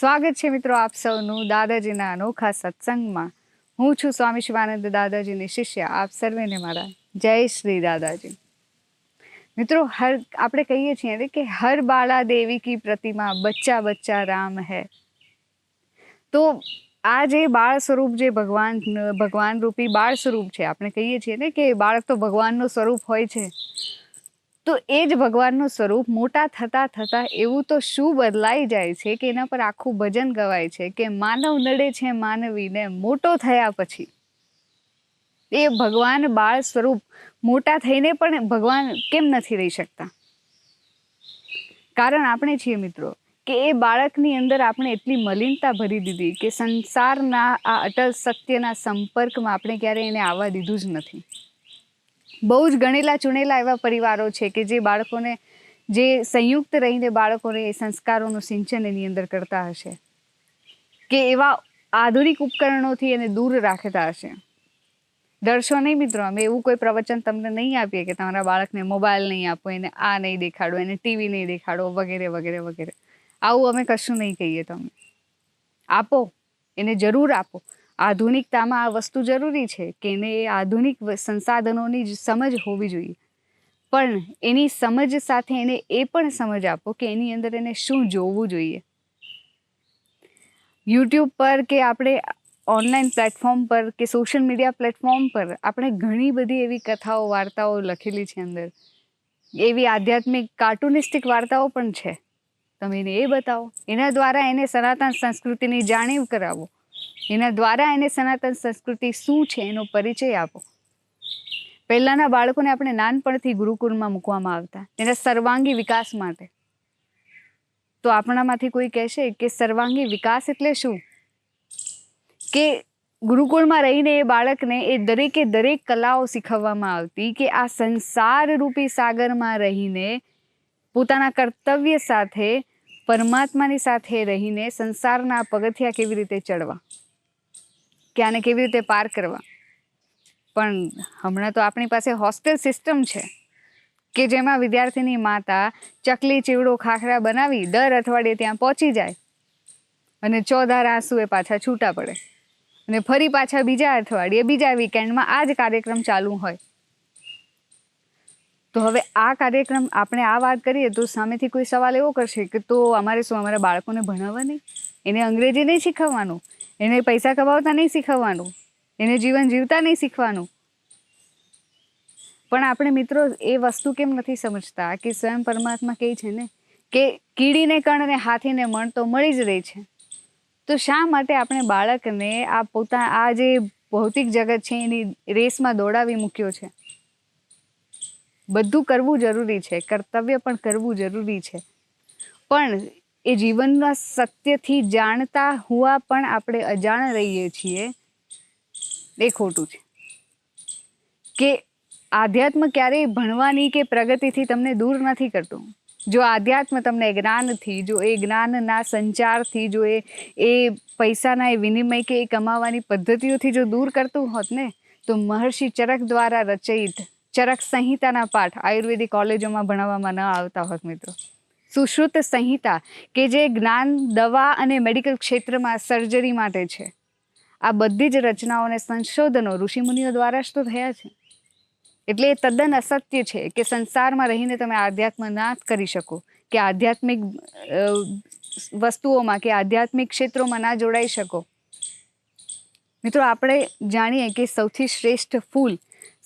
સ્વાગત છે મિત્રો આપ સૌનું દાદાજીના અનોખા સત્સંગમાં. હું છું સ્વામી શિવાનંદ દાદાજીની શિષ્ય, આપ સર્વેને મારા. જય શ્રી દાદાજી. મિત્રો, હર, આપણે કહીએ છીએ કે હર બાળા દેવી કી પ્રતિમા બચ્ચા બચ્ચા રામ હૈ. તો આ જે બાળ સ્વરૂપ જે ભગવાન ભગવાન રૂપી બાળ સ્વરૂપ છે, આપણે કહીએ છીએ ને કે બાળક તો ભગવાનનું સ્વરૂપ હોય છે. તો એ જ ભગવાનનું સ્વરૂપ મોટા થતાં થતાં એવું તો શું બદલાઈ જાય છે કે એના પર આખું ભજન ગવાય છે કે માનવ નડે છે માનવીને મોટો થયા પછી. એ ભગવાન બાળ સ્વરૂપ મોટા થઈને પણ ભગવાન કેમ નથી રહી શકતા? કારણ આપણે છીએ મિત્રો કે એ બાળકની અંદર આપણે એટલી મલિનતા ભરી દીધી કે સંસારના આ અટલ સત્યના સંપર્કમાં આપણે ક્યારેય એને આવવા દીધું જ નથી. બહુ જ ગણેલા ચૂણેલા એવા પરિવારો છે કે જે બાળકોને, જે સંયુક્ત રહીને બાળકોને એ સંસ્કારોનું સિંચન એની અંદર કરતા હશે. કે એવા આધુનિક ઉપકરણોથી એને દૂર રાખતા હશે. ડરશો નહીં મિત્રો, અમે એવું કોઈ પ્રવચન તમને નહીં આપીએ કે તમારા બાળકને મોબાઈલ નહીં આપો, એને આ નહીં દેખાડો, એને ટીવી નહીં દેખાડો, વગેરે વગેરે વગેરે. આવું અમે કશું નહીં કહીએ તમને. આપો, એને જરૂર આપો. આધુનિકતામાં આ વસ્તુ જરૂરી છે કે એને આધુનિક સંસાધનોની જ સમજ હોવી જોઈએ. પણ એની સમજ સાથે એને એ પણ સમજ આપો કે એની અંદર એને શું જોવું જોઈએ. યુટ્યુબ પર કે આપણે ઓનલાઈન પ્લેટફોર્મ પર કે સોશિયલ મીડિયા પ્લેટફોર્મ પર આપણે ઘણી બધી એવી કથાઓ, વાર્તાઓ લખેલી છે અંદર. એવી આધ્યાત્મિક, કાર્ટુનિસ્ટિક વાર્તાઓ પણ છે. તમે એને એ બતાવો. એના દ્વારા એને સનાતન સંસ્કૃતિની જાણીવ કરાવો. એના દ્વારા એને સનાતન સંસ્કૃતિ શું છે એનો પરિચય આપો. પહેલાંના બાળકોને આપણે નાનપણથી ગુરુકુળમાં મૂકવામાં આવતા. એના સર્વાંગી વિકાસ માટે. તો આપણામાંથી કોઈ કહેશે કે સર્વાંગી વિકાસ એટલે શું? કે ગુરુકુળમાં રહીને એ બાળકને એ દરેકે દરેક કલાઓ શીખવવામાં આવતી કે આ સંસાર રૂપી સાગરમાં રહીને પોતાના કર્તવ્ય સાથે પરમાત્માની સાથે રહીને સંસારના પગથિયા કેવી રીતે ચડવા? કે આને કેવી રીતે પાર કરવા? પણ હમણાં તો આપણી પાસે હોસ્ટેલ સિસ્ટમ છે કે જેમાં વિદ્યાર્થીની માતા ચકલી, ચીવડો, ખાખરા બનાવી દર અઠવાડિયે ત્યાં પહોંચી જાય અને ચોધાર એ પાછા છૂટા પડે. અને ફરી પાછા બીજા અઠવાડિયે, બીજા વીકેન્ડમાં આ જ કાર્યક્રમ ચાલુ હોય. તો હવે આ કાર્યક્રમ આપણે આ વાત કરીએ તો સામેથી કોઈ સવાલ એવો કરશે કે તો અમારે શું, અમારા બાળકોને ભણાવવા નહીં? એને અંગ્રેજી નહીં શીખવવાનું? એને પૈસા કમાવતા નહીં શીખવવાનું? એને જીવન જીવતા નહીં શીખવાનું? પણ આપણે મિત્રો એ વસ્તુ કેમ નથી સમજતા? કે સ્વયં પરમાત્મા કહે છે ને કે કીડીને કણ અને હાથીને મણ તો મળી જ રહી છે. તો શા માટે આપણે બાળકને આ પોતા, આ જે ભૌતિક જગત છે એની રેસમાં દોડાવી મૂક્યો છે? બધું કરવું જરૂરી છે, કર્તવ્ય પણ કરવું જરૂરી છે. પણ એ જીવનના સત્યથી જાણતા હોવા પણ આપણે અજાણ રહીએ છીએ. એ ખોટું છે. કે આધ્યાત્મ ક્યારેય ભણવાની કે પ્રગતિથી તમને દૂર નથી કરતું. જો આધ્યાત્મ તમને જ્ઞાનથી, જો એ જ્ઞાનના સંચારથી, જો એ એ પૈસાના એ વિનિમય કે એ કમાવાની પદ્ધતિઓથી જો દૂર કરતું હોત ને, તો મહર્ષિ ચરક દ્વારા રચયિત ચરક સંહિતાના પાઠ આયુર્વેદિક કોલેજોમાં ભણાવવામાં ન આવતા હોત મિત્રો. સુશ્રુત સંહિતા, કે જે જ્ઞાન, દવા અને મેડિકલ ક્ષેત્રમાં સર્જરી માટે છે. આ બધી જ રચનાઓને સંશોધનો ઋષિમુનિઓ દ્વારા જ તો થયા છે. એટલે એ તદ્દન અસત્ય છે કે સંસારમાં રહીને તમે આધ્યાત્મ ના કરી શકો, કે આધ્યાત્મિક વસ્તુઓમાં કે આધ્યાત્મિક ક્ષેત્રોમાં ના જોડાઈ શકો. મિત્રો, આપણે જાણીએ કે સૌથી શ્રેષ્ઠ ફૂલ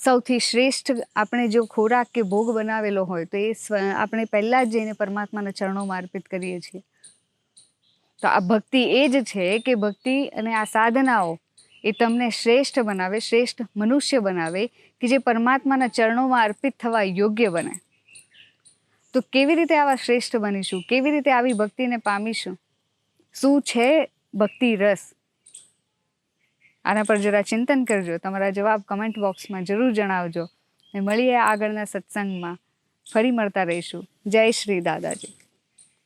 સૌથી શ્રેષ્ઠ આપણે જો ખોરાક કે ભોગ બનાવેલો હોય તો એ આપણે પહેલાં જ જઈને પરમાત્માના ચરણોમાં અર્પિત કરીએ છીએ. તો આ ભક્તિ એ જ છે કે ભક્તિ અને આ સાધનાઓ એ તમને શ્રેષ્ઠ બનાવે, શ્રેષ્ઠ મનુષ્ય બનાવે કે જે પરમાત્માના ચરણોમાં અર્પિત થવા યોગ્ય બને. તો કેવી રીતે આવા શ્રેષ્ઠ બનીશું? કેવી રીતે આવી ભક્તિને પામીશું? શું છે ભક્તિ રસ? આના પર જરા ચિંતન કરજો. તમારા જવાબ કમેન્ટ બોક્સમાં જરૂર જણાવજો. ને મળીએ આગળના સત્સંગમાં. ફરી મળતા રહીશું. જય શ્રી દાદાજી.